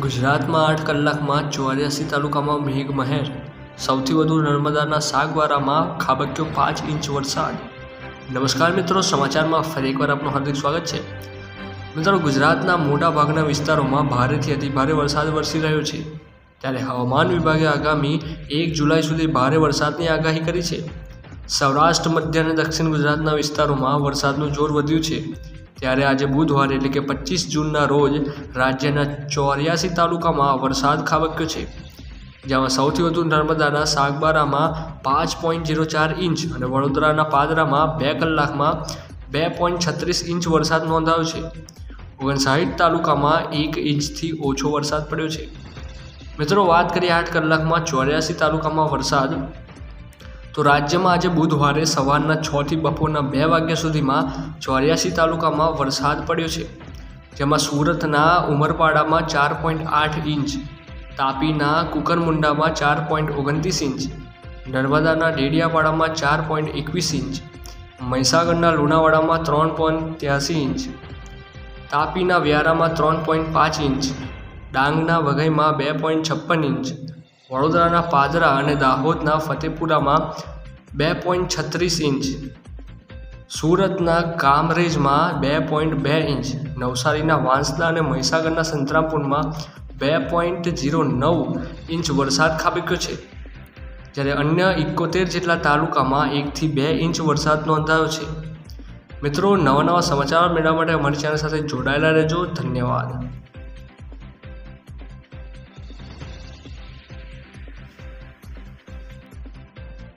ગુજરાતમાં આઠ કલાકમાં ચોર્યાસી તાલુકામાં મેઘમહેર, સૌથી વધુ નર્મદાના સાગવારામાં ખાબક્યો પાંચ ઇંચ વરસાદ. નમસ્કાર મિત્રો, સમાચારમાં ફરી એકવાર આપનું હાર્દિક સ્વાગત છે. મિત્રો, ગુજરાતના મોટા ભાગના વિસ્તારોમાં ભારેથી અતિભારે વરસાદ વરસી રહ્યો છે. ત્યારે હવામાન વિભાગે આગામી એક જુલાઈ સુધી ભારે વરસાદની આગાહી કરી છે. સૌરાષ્ટ્ર, મધ્ય અને દક્ષિણ ગુજરાતના વિસ્તારોમાં વરસાદનું જોર વધ્યું છે. ત્યારે આજે બુધવારે એટલે કે પચીસ જૂનના રોજ રાજ્યના ચોર્યાસી તાલુકામાં વરસાદ ખાબક્યો છે. જેમાં સૌથી વધુ નર્મદાના સાગબારામાં પાંચ પોઈન્ટ ઝીરો ચાર ઇંચ અને વડોદરાના પાદરામાં બે કલાકમાં બે પોઈન્ટ છત્રીસ ઇંચ વરસાદ નોંધાયો છે. ઓગણસાઠ તાલુકામાં એક ઇંચથી ઓછો વરસાદ પડ્યો છે. મિત્રો, વાત કરીએ આઠ કલાકમાં ચોર્યાસી તાલુકામાં વરસાદ. તો રાજ્યમાં આજે બુધવારે સવારના છથી બપોરના બે વાગ્યા સુધીમાં ચોર્યાસી તાલુકામાં વરસાદ પડ્યો છે, જેમાં સુરતના ઉમરપાડામાં ચાર પોઈન્ટ આઠ ઇંચ, તાપીના કુકરમુંડામાં ચાર પોઈન્ટ ઓગણત્રીસ ઇંચ, નર્મદાના ડેડિયાપાડામાં ચાર પોઈન્ટ એકવીસ ઇંચ, મહીસાગરના લુણાવાડામાં ત્રણ પોઈન્ટ ત્યાસી ઇંચ, તાપીના વ્યારામાં ત્રણ પોઈન્ટ પાંચ ઇંચ, ડાંગના વઘઈમાં બે પોઈન્ટ છપ્પન ઇંચ વડોદરાના પાદરા અને દાહોદના ફતેપુરામાં બે પોઈન્ટ છત્રીસ ઇંચ, સુરતના કામરેજમાં બે પોઈન્ટ બે ઇંચ, નવસારીના વાંસદા અને મહીસાગરના સંતરામપુરમાં બે પોઈન્ટ ઝીરો નવ ઇંચ વરસાદ ખાબક્યો છે. જ્યારે અન્ય એકોતેર જેટલા તાલુકામાં એકથી બે ઇંચ વરસાદ નોંધાયો છે. મિત્રો, નવા નવા સમાચાર મેળવવા માટે અમારી ચેનલ સાથે જોડાયેલા રહેજો. ધન્યવાદ.